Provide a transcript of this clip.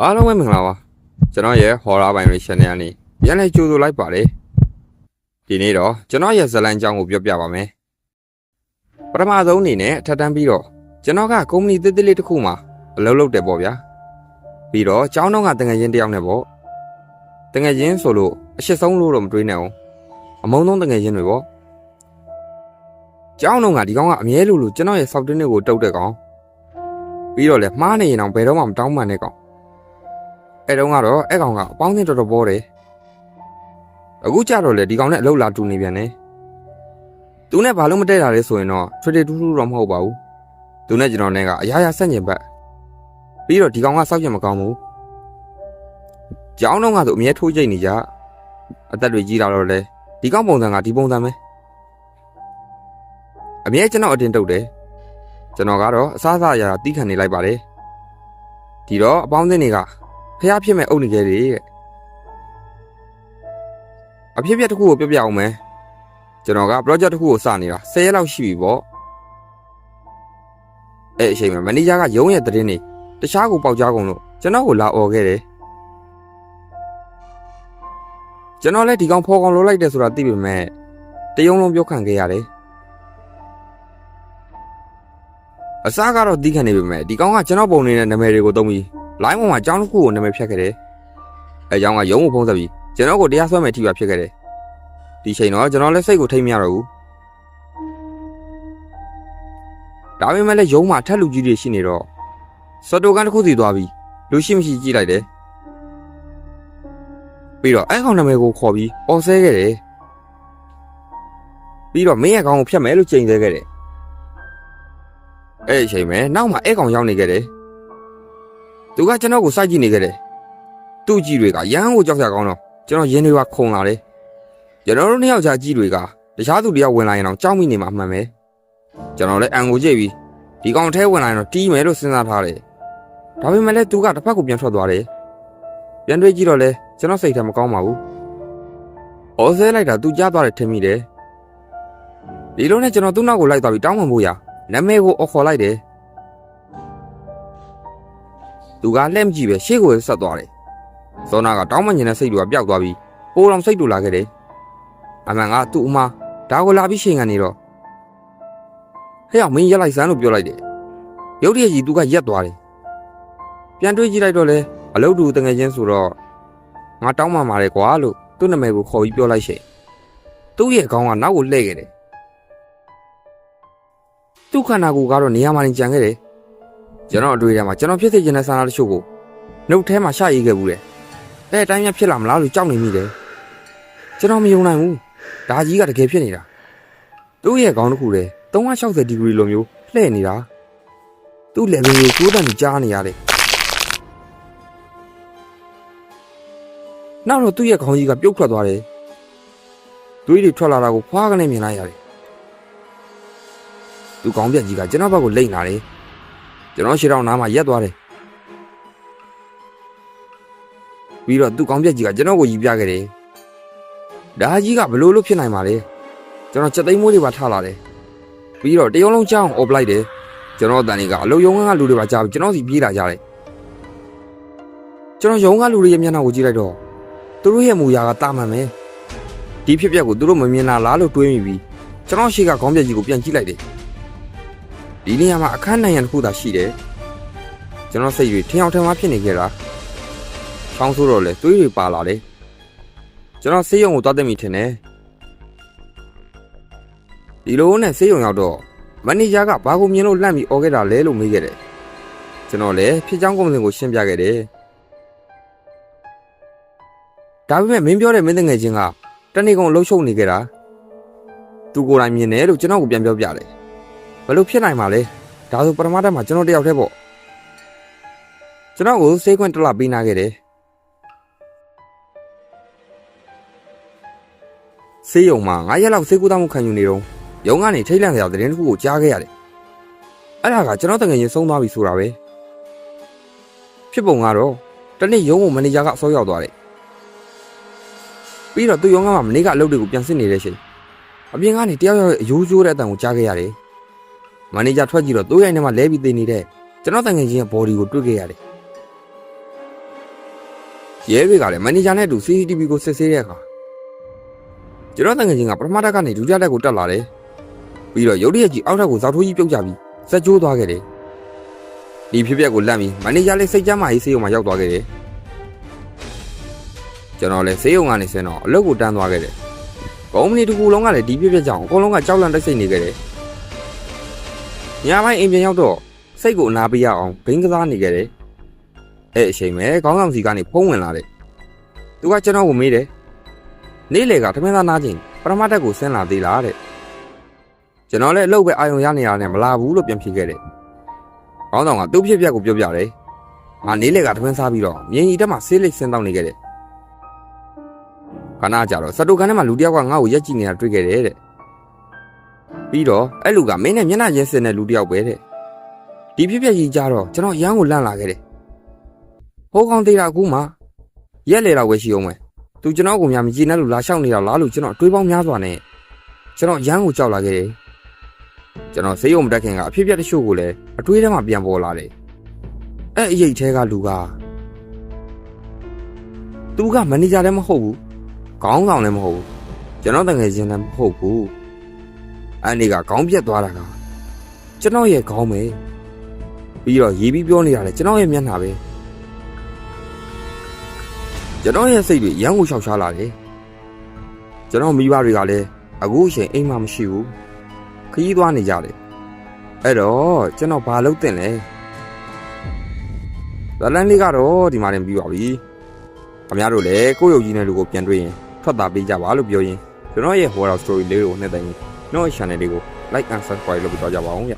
အားလုံးပဲမင်္ဂလာပါကျွန်တော်ရဲ့ horror ပိုင်းလေး channel ကနေပြန်လည်ကြိုဆိုလိုက်ပါတယ်ဒီနေ့တော့ကျွန်တော်ရဲ့ဇာတ်လမ်းကြောင်းကိုပြောပြပါမယ်ပထမဆုံးအနေနဲ့အထက်တန်းပြီးတော့ကျွန်တော်ကကုမ္ပဏီသေးသေးလေးတစ်ခုမှာအလုပ်လုပ်တယ်ပေါ့ဗျာပြီးတော့ကျောင်းတော့ကတငယ်ချင်းတစ်ယောက်နဲ့ပေါ့တငယ်ချင်းဆိုလို့အရှစ်ဆုံးလို့တော့မတွေးနဲ့အောင်အမုန်းဆုံးတငယ်ချင်းတွေပေါ့ကျောင်းတော့ကဒီကောင်ကအမြဲလိုလိုကျွန်တော်ရဲ့ software တွေကိုတုတ်တဲ့ကောင်ပြီးတော့လေမှားနေရင်တော့ဘယ်တော့မှမတောင်းပန်တဲ့ကောင် အဲ့တုန်းကတော့အဲ့ကောင်ကအပေါင်းအသင်းတော်တော်ပေါ်တယ်အခုကြတော့လေဒီကောင်နဲ့အလုပ်လာတူနေပြန်တယ်သူနဲ့ဘာလို့မတည့်တာလဲဆိုရင်တော့ထွေထွေထူးထူးတော့မဟုတ်ပါဘူးသူနဲ့ကျွန်တော်နဲ့ကအရာရာဆက်ညင်ဘက်ပြီးတော့ဒီကောင်ကစောက်ကြမကောင်းဘူးကြောင်းတော့ကဆိုအမြဲထိုးကြိတ်နေကြအသက်တွေကြီးလာတော့လေဒီကောင်ပုံစံကဒီပုံစံပဲအမြဲကျွန်တော်အတင်တုတ်တယ်ကျွန်တော်ကတော့အစားအစာအရာတီးခံနေလိုက်ပါတယ်ဒီတော့အပေါင်းအသင်းတွေက ဖះဖြစ်မဲ့အုပ်နေခဲ့တယ်တဲ့အဖြစ်အပျက်တစ်ခုကိုပြောပြအောင်မယ်ကျွန်တော်က project တစ်ခုကိုစနေတာ10ရက်လောက်ရှိပြီပေါ့အဲ့အချိန်မှာမန်နေဂျာကရုံးရဲ့သတင်းတွေတခြားကိုပေါက်ကြားကုန်လို့ကျွန်တော်ကိုလာអော်ခဲ့တယ်ကျွန်တော်လည်းဒီကောင်ဖော်ကောင်လိုလိုက်တယ်ဆိုတာသိပေမဲ့တယုံလုံးပြောခံခဲ့ရတယ်အစားကတော့တီးခံနေပေမဲ့ဒီကောင်ကကျွန်တော်ပုံနေတဲ့နာမည်တွေကိုသုံးပြီး လိုင်းပေါ်မှာအကြောင်းတစ်ခုကိုနာမည်ဖြတ်ခဲ့တယ်။အဲအကြောင်းကရုံးကိုဖုံးဆက်ပြီးကျွန်တော်ကိုတရားစွဲမယ်ထိပါဖြစ်ခဲ့တယ်။ဒီချိန်တော့ကျွန်တော်လည်းစိတ်ကိုထိမ့်မရတော့ဘူး။ဒါပေမဲ့လည်းရုံးမှာထက်လူကြီးတွေရှိနေတော့စတိုကန်တစ်ခုစီသွားပြီးလူရှိမရှိကြည့်လိုက်တယ်။ပြီးတော့အဲကောင်နာမည်ကိုခေါ်ပြီးអော်ဆဲခဲ့တယ်။ပြီးတော့မင်းရဲ့ကောင်ကိုဖြတ်မယ်လို့ကြိမ်ဆဲခဲ့တယ်။အဲ့ဒီအချိန်မှာနောက်မှာအဲကောင်ရောက်နေခဲ့တယ်။ သူကကျွန်တော်ကိုစိုက်ကြည့်နေခဲ့တယ်။သူ့ကြည့်တွေကရဟန်းကိုကြောက်ကြကောင်းတော့ကျွန်တော်ရင်းတွေကခုန်လာတယ်။ကျွန်တော်တို့နှစ်ယောက်ကြားကြည့်တွေကတခြားသူတယောက်ဝင်လာရင်တော့ကြောက်မိနေမှာမှန်ပဲ။ကျွန်တော်လည်းအန်ကိုကြည့်ပြီးဒီကောင်ထဲဝင်လာရင်တော့တီးမယ်လို့စဉ်းစားထားတယ်။ဒါပေမဲ့လည်းသူကတစ်ဖက်ကိုပြန်ထွက်သွားတယ်။ပြန်တွေးကြည့်တော့လဲကျွန်တော်စိတ်ထဲမကောင်းပါဘူး။အော်ဆဲလိုက်တာသူကြားသွားတယ်ထင်မိတယ်။ဒီလိုနဲ့ကျွန်တော်သူ့နောက်ကိုလိုက်သွားပြီးတောင်းပန်ဖို့ရနာမည်ကိုအော်ခေါ်လိုက်တယ်။ သူကလက်မကြည့်ပဲရှေ့ကိုဆက်သွားတယ်။ဇောနာကတောင်းမညင်တဲ့စိတ်တွေကပျောက်သွားပြီးပိုးတော်စိတ်တူလာခဲ့တယ်။အမှန်ကသူ့အမဒါကိုလာပြီးချိန်ကနေတော့ဟဲ့အောင်မင်းရက်လိုက်စမ်းလို့ပြောလိုက်တယ်။ရုတ်တရက်ကြီးသူကရက်သွားတယ်။ပြန်တွေးကြည့်လိုက်တော့လေအလုတ်တူတငယ်ချင်းဆိုတော့ငါတောင်းမှมาတယ်ကွာလို့သူ့နာမည်ကိုခေါ်ပြီးပြောလိုက်ရှင်။သူ့ရဲ့ခေါင်းကနောက်ကိုလှည့်ခဲ့တယ်။သူ့ခန္ဓာကိုယ်ကတော့နေရာမှာနေကြံခဲ့တယ်။ ကျွန်တော်အတွေ့အကြုံမှာကျွန်တော်ဖြစ်စေချင်တဲ့ဆန္ဒတချို့ကိုနှုတ်ထဲမှာရှရေးခဲ့ဘူးတယ်။အဲအတိုင်းများဖြစ်လာမလားလို့ကြောက်နေမိတယ်။ကျွန်တော်မယုံနိုင်ဘူး။ဒါကြီးကတကယ်ဖြစ်နေတာ။သူ့ရဲ့ခေါင်းတစ်ခုတည်း360ဒီဂရီလိုမျိုးလှည့်နေတာ။သူ့ level ကိုကိုးတန်ကြားနေရတယ်။နောက်တော့သူ့ရဲ့ခေါင်းကြီးကပြုတ်ထွက်သွားတယ်။သွေးတွေထွက်လာတာကိုဖွားကနေမြင်လိုက်ရတယ်။သူ့ခေါင်းပြက်ကြီးကကျွန်တော်ဘက်ကိုလိမ့်လာတယ်။ ကျွန်တော်ရှေ့တော့နားမှာရက်သွားတယ်ပြီးတော့သူ့ကောင်းပြက်ကြီးကကျွန်တော်ကိုရီးပြခဲ့တယ်ဒါကြီးကဘလို့လို့ဖြစ်နိုင်မှာလဲကျွန်တော်ချက်သိမ်းမိုးတွေပါထားလာတယ်ပြီးတော့တရုံလုံးကြောင်းအော်ပလိုက်တယ်ကျွန်တော်တန်နေကအလုတ်ယုံကလူတွေပါကြားပြီးကျွန်တော်စီပြေးလာကြတယ်ကျွန်တော်ယုံကလူတွေရဲ့မျက်နှာကိုကြည့်လိုက်တော့သူတို့ရဲ့မူရာကတာမှန်ပဲဒီဖြစ်ပျက်ကိုသူတို့မမြင်လာလားလို့တွေးမိပြီးကျွန်တော်ရှေ့ကခေါင်းပြက်ကြီးကိုပြန်ကြည့်လိုက်တယ် ဒီနေရာမှာအခန်းနိုင်ရန်တစ်ခုသာရှိတယ်ကျွန်တော်စိတ်တွေထင်အောင်ထင်မှားဖြစ်နေကြတာချောင်းဆိုးတော့လေသွေးတွေပါလာတယ်ကျွန်တော်ဆေးရုံကိုသွားသိမိထင်တယ်ဒီလိုနဲ့ဆေးရုံရောက်တော့မန်နေဂျာကဘာကိုမြင်လို့လှမ်းပြီးអော်ခဲ့တာလဲလို့မေးခဲ့တယ်ကျွန်တော်လည်းဖြစ်ချောင်းကုန်းစင်ကိုရှင်းပြခဲ့တယ်ဒါပေမဲ့မင်းပြောတဲ့မင်းတငယ်ချင်းကတနေ့ကုန်လှုပ်ရှုပ်နေကြတာသူကိုယ်တိုင်မြင်တယ်လို့ကျွန်တော်ကိုပြန်ပြောပြတယ် ဘယ်လိုဖြစ်နိုင်မှာလဲဒါဆိုပထမတက်မှာကျွန်တော်တယောက်တည်းပေါ့ကျွန်တော်ကိုစေးခွင့်တစ်လပေးနာခဲ့တယ်စေးရုံမှာ9ရက်လောက်စေးကူးသားမှုခံယူနေတော့ရုံကနေထိတ်လန့်စရာသတင်းတစ်ခုကိုကြားခဲ့ရတယ်အဲ့ဒါကကျွန်တော်တကယ်ရင်ဆုံးသွားပြီဆိုတာပဲဖြစ်ပုံကတော့တနေ့ရုံကိုမန်နေဂျာကအစောရောက်သွားတယ်ပြီးတော့သူရုံကမှမနေ့ကအလုပ်တွေကိုပြန်စစ်နေတဲ့ချိန်အပြင်ကနေတယောက်ယောက်ရဲ့အယိုးကျိုးတဲ့အတန်ကိုကြားခဲ့ရတယ် မန်နေဂျာထွက်ကြည့်တော့တိုးရိုင်းထဲမှာလဲပြီးသိနေတဲ့ကျွန်တော်တန်ငယ်ချင်းရဲ့ body ကိုတွေ့ခဲ့ရတယ်။ရဲတွေကလည်းမန်နေဂျာနဲ့အတူ CCTV ကိုစစ်ဆေးတဲ့အခါကျွန်တော်တန်ငယ်ချင်းကပထမတက်ကနေဒုတိယတက်ကိုတက်လာတယ်ပြီးတော့ရုတ်တရက်ကြီးအောက်ထပ်ကိုဇောက်ထိုးကြီးပြုတ်ကြပြီးစက်ကျိုးသွားခဲ့တယ်ဒီဖြစ်ပျက်ကိုလန့်ပြီးမန်နေဂျာလည်းစိတ်ကြမ်းမာရေးဆေးရုံမှာရောက်သွားခဲ့တယ်ကျွန်တော်လည်းဆေးရုံကနေဆင်းတော့အလုပ်ကိုတန်းသွားခဲ့တယ်ကုမ္ပဏီတစ်ခုလုံးကလည်းဒီဖြစ်ပျက်ကြောင့်အကုန်လုံးကကြောက်လန့်တိုက်စိတ်နေခဲ့တယ် ညပိုင်းအိမ်ပြန်ရောက်တော့စိတ်ကိုအနာပေးရအောင်ဘိန်းကစားနေခဲ့တယ်အဲ့အချိန်ပဲခေါင်းဆောင်စီကနေဖုံးဝင်လာတယ်။သူကကျွန်တော်ကိုမေးတယ်။နေ့လေကထမင်းသားနားချင်းပရမတ်တက်ကိုဆင်းလာသေးလားတဲ့။ကျွန်တော်လည်းအလုပ်ပဲအာရုံရနေရတဲ့မလာဘူးလို့ပြန်ဖြေခဲ့တယ်။ခေါင်းဆောင်ကသူ့ဖြစ်ပျက်ကိုပြောပြတယ်။ငါနေ့လေကထမင်းစားပြီးတော့မြင်းကြီးတက်မှာဆေးလိတ်ဆင်းတောင်းနေခဲ့တယ်။ခဏကြာတော့စတူကန်ထဲမှာလူတစ်ယောက်ကငါ့ကိုရက်ကြည့်နေတာတွေ့ခဲ့တယ်တဲ့။ ပြီးတော့အဲ့လူကမင်းနဲ့မျက်နှာချင်းစင်တဲ့လူတစ်ယောက်ပဲတဲ့။ဒီဖြစ်ပျက်ကြီးကြတော့ကျွန်တော်ရမ်းကိုလန့်လာခဲ့တယ်ဟိုးကောင်းသေးတာအခုမှရက်လေတော့ဝယ်ရှိအောင်မယ်သူကျွန်တော်ကိုများမကြည့်နဲ့လို့လာလျှောက်နေတာလားလို့ကျွန်တော်အတွေးပေါင်းများစွာနဲ့ကျွန်တော်ရမ်းကိုကြောက်လာခဲ့တယ်ကျွန်တော်ဈေးရုံမတက်ခင်ကအဖြစ်အပျက်တချို့ကိုလည်းအတွေးထဲမှာပြန်ပေါ်လာတယ်အဲ့အရေးထဲကလူကသူကမန်နေဂျာလည်းမဟုတ်ဘူးခေါင်းဆောင်လည်းမဟုတ်ဘူးကျွန်တော်တငယ်ချင်းလည်းမဟုတ်ဘူး အဲ့ဒီကခေါင်းပြက်သွားတာကကျွန်တော်ရဲ့ခေါင်းပဲပြီးတော့ရေးပြီးပြောနေတာလေကျွန်တော်ရဲ့မျက်နှာပဲကျွန်တော်ရဲ့စိတ်တွေရမ်းကိုရှောက်ရှားလာတယ်ကျွန်တော်မိဘတွေကလည်းအခုအချိန်အိမ်မှာမရှိဘူးခရီးသွားနေကြတယ်အဲ့တော့ကျွန်တော်ဘာလုပ်တင်လဲဇလန်လေးကတော့ဒီမှာတင်ပြီးပါပြီခင်ဗျားတို့လည်းကိုယ့်ရုပ်ကြီးနဲ့လူကိုပြန်တွေ့ရင်ထွက်တာပေးကြပါလို့ပြောရင်းကျွန်တော်ရဲ့ horror story လေးကိုနှစ်သိမ့် ကျွန်တော်ရဲ့ channel လေးကို like and subscribe လုပ်ပြီးတော့ကြပါအောင်ဗျ